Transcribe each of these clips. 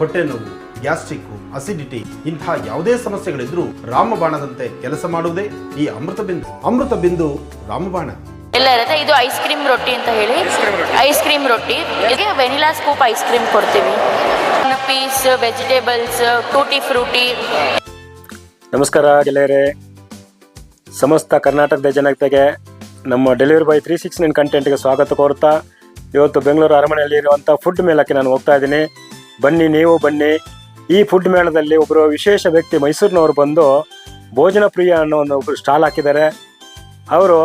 ಹೊಟ್ಟೆ ನೋವು gastric acidity ಇಂತಹ ಯಾವುದೇ ಸಮಸ್ಯೆಗಳಿದ್ರೂ ರಾಮಬಾಣದಂತೆ ಕೆಲಸ ಮಾಡುವುದೇ ಈ ಅಮೃತ ಬಿಂದು. ಅಮೃತ ಬಿಂದು ರಾಮಬಾಣ. ಎಲ್ಲ ಇರುತ್ತೆ ಇದು ಐಸ್ ಕ್ರೀಮ್ ರೊಟ್ಟಿ ಅಂತ ಹೇಳಿ. ಐಸ್ ಕ್ರೀಮ್ ರೊಟ್ಟಿ. ಇದಕ್ಕೆ ವೆನಿಲಾ ಸ್ಕೂಪ್ ಐಸ್ ಕ್ರೀಮ್ ಕೊಡ್ತೀವಿ. ಪೀಸ್ ವೆಜಿಟೇಬಲ್ಸ್ ಟೂಟಿ ಫ್ರೂಟಿ ನಮಸ್ಕಾರ ಗೆಳೆಯರೇ. ಸಮಸ್ತ ಕರ್ನಾಟಕದ ಜನತೆಗೆ ನಮ್ಮ delivery boy three six nine ಕಂಟೆಂಟ್ಗೆ ಸ್ವಾಗತ ಕೋರ್ತಾ ಇವತ್ತು ಬೆಂಗಳೂರು ಅರಮನೆಯಲ್ಲಿ ಇರುವಂಥ ಫುಡ್ ಮೇಲಕ್ಕೆ ನಾನು ಹೋಗ್ತಾ ಇದ್ದೀನಿ. ಬನ್ನಿ, ನೀವು ಬನ್ನಿ. ಈ ಫುಡ್ ಮೇಳದಲ್ಲಿ ಒಬ್ಬರು ವಿಶೇಷ ವ್ಯಕ್ತಿ ಮೈಸೂರಿನವರು ಬಂದು ಭೋಜನ ಪ್ರಿಯ ಅನ್ನೋ ಒಂದು ಒಬ್ಬರು ಸ್ಟಾಲ್ ಹಾಕಿದ್ದಾರೆ. ಅವರು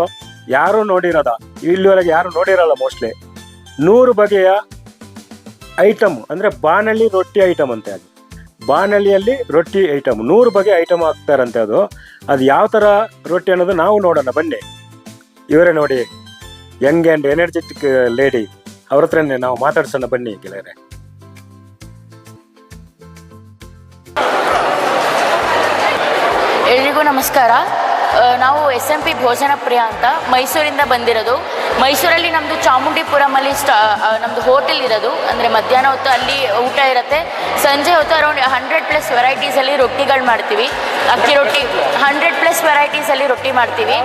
ಯಾರೂ ನೋಡಿರೋದ, ಇಲ್ಲಿವರೆಗೆ ಯಾರು ನೋಡಿರಲ್ಲ ಮೋಸ್ಟ್ಲಿ ನೂರು ಬಗೆಯ ಐಟಮ್ ಅಂದರೆ ಬಾನಳ್ಳಿ ರೊಟ್ಟಿ ಐಟಮ್ ಅಂತೆ ಅದು. ಬಾಣಲಿಯಲ್ಲಿ ರೊಟ್ಟಿ ಐಟಮ್ ನೂರು ಬಗೆ ಐಟಮ್ ಹಾಕ್ತಾರಂತೆ ಅದು. ಅದು ಯಾವ ಥರ ರೊಟ್ಟಿ ಅನ್ನೋದು ನಾವು ನೋಡೋಣ, ಬನ್ನಿ. ಇವರೇ ನೋಡಿ, ಯಂಗ್ ಆ್ಯಂಡ್ ಎನರ್ಜೆಟಿಕ್ ಲೇಡಿ ಅವ್ರ ಹತ್ರನೇ ನಾವು ಮಾತಾಡ್ಸೋಣ, ಬನ್ನಿ ಗೆಳೆಯರೆ. ನಮಸ್ಕಾರ. ನಾವು ಎಸ್ ಎಂ ಪಿ ಭೋಜನ ಪ್ರಿಯ ಅಂತ ಮೈಸೂರಿಂದ ಬಂದಿರೋದು. ಮೈಸೂರಲ್ಲಿ ನಮ್ಮದು ಚಾಮುಂಡಿಪುರಮಲ್ಲಿ ಸ್ಟಾ ನಮ್ಮದು ಹೋಟೆಲ್ ಇರೋದು. ಅಂದರೆ ಮಧ್ಯಾಹ್ನ ಹೊತ್ತು ಅಲ್ಲಿ ಊಟ ಇರುತ್ತೆ. ಸಂಜೆ ಹೊತ್ತು ಅರೌಂಡ್ ಹಂಡ್ರೆಡ್ ಪ್ಲಸ್ ವೆರೈಟೀಸಲ್ಲಿ ರೊಟ್ಟಿಗಳು ಮಾಡ್ತೀವಿ. ಅಕ್ಕಿ ರೊಟ್ಟಿ, ಹಂಡ್ರೆಡ್ ಪ್ಲಸ್ ವೆರೈಟೀಸಲ್ಲಿ ರೊಟ್ಟಿ ಮಾಡ್ತೀವಿ.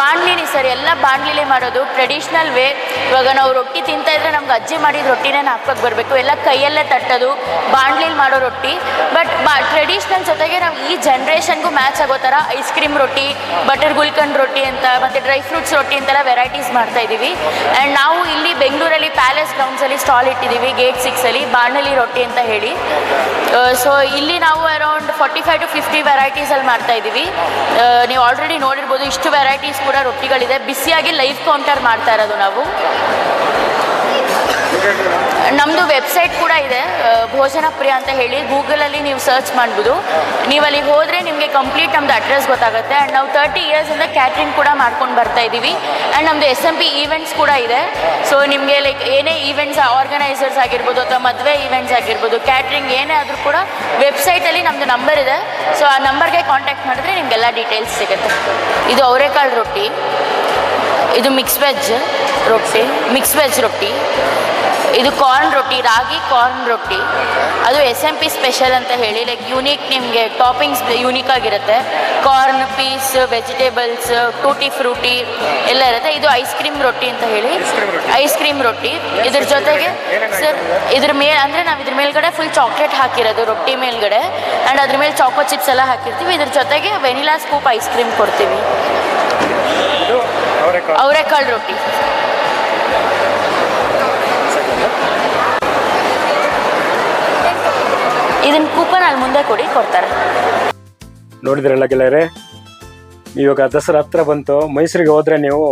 ಬಾಣ್ಲಿನಿ ಸರ್, ಎಲ್ಲ ಬಾಣ್ಲಿಲಿ ಮಾಡೋದು. ಟ್ರೆಡಿಷ್ನಲ್ ವೇ, ಇವಾಗ ನಾವು ರೊಟ್ಟಿ ತಿಂತಾ ಇದ್ರೆ ನಮ್ಗೆ ಅಜ್ಜಿ ಮಾಡಿದ ರೊಟ್ಟಿನೇ ಹಾಕೋಕೆ ಬರಬೇಕು. ಎಲ್ಲ ಕೈಯಲ್ಲೇ ತಟ್ಟೋದು, ಬಾಣ್ಲಿಲಿ ಮಾಡೋ ರೊಟ್ಟಿ. ಬಟ್ ಬಾ ಟ್ರೆಡಿಷ್ನಲ್ ಜೊತೆಗೆ ನಾವು ಈ ಜನ್ರೇಷನ್ಗೂ ಮ್ಯಾಚ್ ಆಗೋ ಥರ ಐಸ್ ಕ್ರೀಮ್ ರೊಟ್ಟಿ ಬಟರ್ ಗುಲ್ಕಂಡ್ ರೊಟ್ಟಿ ಅಂತ, ಮತ್ತು ಡ್ರೈ ಫ್ರೂಟ್ಸ್ ರೊಟ್ಟಿ ಅಂತೆಲ್ಲ ವೆರೈಟೀಸ್ ಮಾಡ್ತಾ ಇದ್ದೀವಿ. ಆ್ಯಂಡ್ ನಾವು ಇಲ್ಲಿ ಬೆಂಗಳೂರಲ್ಲಿ ಪ್ಯಾಲೇಸ್ ಗ್ರೌಂಡ್ಸಲ್ಲಿ ಸ್ಟಾಲ್ ಇಟ್ಟಿದ್ದೀವಿ ಗೇಟ್ ಸಿಕ್ಸಲ್ಲಿ ಬಾಣಲಿ ರೊಟ್ಟಿ ಅಂತ ಹೇಳಿ. ಸೊ ಇಲ್ಲಿ ನಾವು around forty five to fifty ವೆರೈಟೀಸಲ್ಲಿ ಮಾಡ್ತಾ ಇದ್ದೀವಿ. ನೀವು ಆಲ್ರೆಡಿ ನೋಡಿರ್ಬೋದು, ಇಷ್ಟು ವೆರೈಟೀಸ್ ಕೂಡ ರೊಟ್ಟಿಗಳಿದೆ. ಬಿಸಿಯಾಗಿ ಲೈಫ್ ಕೌಂಟರ್ ಮಾಡ್ತಾ ಇರೋದು ನಾವು. ನಮ್ಮದು ವೆಬ್ಸೈಟ್ ಕೂಡ ಇದೆ ಭೋಜನಪ್ರಿಯ ಭೋಜನ ಪ್ರಿಯ ಅಂತ ಹೇಳಿ. ಗೂಗಲಲ್ಲಿ ನೀವು ಸರ್ಚ್ ಮಾಡ್ಬೋದು. ನೀವು ಅಲ್ಲಿಗೆ ಹೋದರೆ ನಿಮಗೆ ಕಂಪ್ಲೀಟ್ ನಮ್ಮದು ಅಡ್ರೆಸ್ ಗೊತ್ತಾಗುತ್ತೆ. ಆ್ಯಂಡ್ ನಾವು ತರ್ಟಿ ಇಯರ್ಸಿಂದ ಕ್ಯಾಟ್ರಿಂಗ್ ಕೂಡ ಮಾಡ್ಕೊಂಡು ಬರ್ತಾ ಇದ್ದೀವಿ ಆ್ಯಂಡ್ ನಮ್ಮದು ಎಸ್ ಎಂ ಪಿ ಈವೆಂಟ್ಸ್ ಕೂಡ ಇದೆ. ಸೊ ನಿಮಗೆ ಲೈಕ್ ಏನೇ ಈವೆಂಟ್ಸ್ ಆರ್ಗನೈಸರ್ಸ್ ಆಗಿರ್ಬೋದು ಅಥವಾ ಮದುವೆ ಈವೆಂಟ್ಸ್ ಆಗಿರ್ಬೋದು, ಕ್ಯಾಟ್ರಿಂಗ್ ಏನೇ ಆದರೂ ಕೂಡ ವೆಬ್ಸೈಟಲ್ಲಿ ನಮ್ಮದು ನಂಬರ್ ಇದೆ. ಸೊ ಆ ನಂಬರ್ಗೆ ಕಾಂಟ್ಯಾಕ್ಟ್ ಮಾಡಿದ್ರೆ ನಿಮಗೆಲ್ಲ ಡೀಟೇಲ್ಸ್ ಸಿಗುತ್ತೆ. ಇದು ಅವರೇಕಾಳು ರೊಟ್ಟಿ. ಇದು ಮಿಕ್ಸ್ ವೆಜ್ ರೊಟ್ಟಿ ಮಿಕ್ಸ್ ವೆಜ್ ರೊಟ್ಟಿ. ಇದು ಕಾರ್ನ್ ರೊಟ್ಟಿ ರಾಗಿ ಕಾರ್ನ್ ರೊಟ್ಟಿ. ಅದು ಎಸ್ ಎಂ ಪಿ ಸ್ಪೆಷಲ್ ಅಂತ ಹೇಳಿ ಲೈಕ್ ಯೂನಿಕ್ ನಿಮಗೆ ಟಾಪಿಂಗ್ಸ್ ಯೂನಿಕ್ ಆಗಿರುತ್ತೆ. Corn peas vegetables tutti frutti ಎಲ್ಲ ಇರುತ್ತೆ. ಇದು ಐಸ್ ಕ್ರೀಮ್ ರೊಟ್ಟಿ ಅಂತ ಹೇಳಿ ಐಸ್ ಕ್ರೀಮ್ ರೊಟ್ಟಿ. ಇದ್ರ ಜೊತೆಗೆ ಸರ್ ಇದ್ರ ಮೇಲೆ ಅಂದರೆ ನಾವು ಇದ್ರ ಮೇಲ್ಗಡೆ ಫುಲ್ ಚಾಕ್ಲೇಟ್ ಹಾಕಿರೋದು ರೊಟ್ಟಿ ಮೇಲ್ಗಡೆ. ಆ್ಯಂಡ್ ಅದ್ರ ಮೇಲೆ ಚಾಕೋ ಚಿಪ್ಸ್ ಎಲ್ಲ ಹಾಕಿರ್ತೀವಿ. ಇದ್ರ ಜೊತೆಗೆ ವೆನಿಲಾ ಸ್ಕೂಪ್ ಐಸ್ ಕ್ರೀಮ್ ಕೊಡ್ತೀವಿ. ಅವರೆಕಾಳು ರೊಟ್ಟಿ ಇದನ್ನ ಕೂಪನ್ ಅಲ್ಲಿ ಮುಂದೆ ಕೊಡಿ ಕೊಡ್ತಾರೆ. ನೋಡಿದ್ರಲ್ಲ ಗೆಳೆಯರೆ ಇವಾಗ ದಸರಾ ಹತ್ರ ಬಂತು. ಮೈಸೂರಿಗೆ ಹೋದ್ರೆ ನೀವು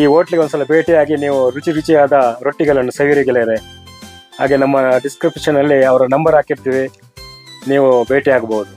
ಈ ಹೋಟ್ಲಿಗೆ ಒಂದ್ಸಲ ಭೇಟಿಯಾಗಿ ನೀವು ರುಚಿ ರುಚಿಯಾದ ರೊಟ್ಟಿಗಳನ್ನು ಸವಿರಿ ಗೆಳೆಯರೆ. ಹಾಗೆ ನಮ್ಮ ಡಿಸ್ಕ್ರಿಪ್ಷನ್ ಅಲ್ಲಿ ಅವರ ನಂಬರ್ ಹಾಕಿರ್ತೀವಿ. ನೀವು ಭೇಟಿ ಆಗ್ಬೋದು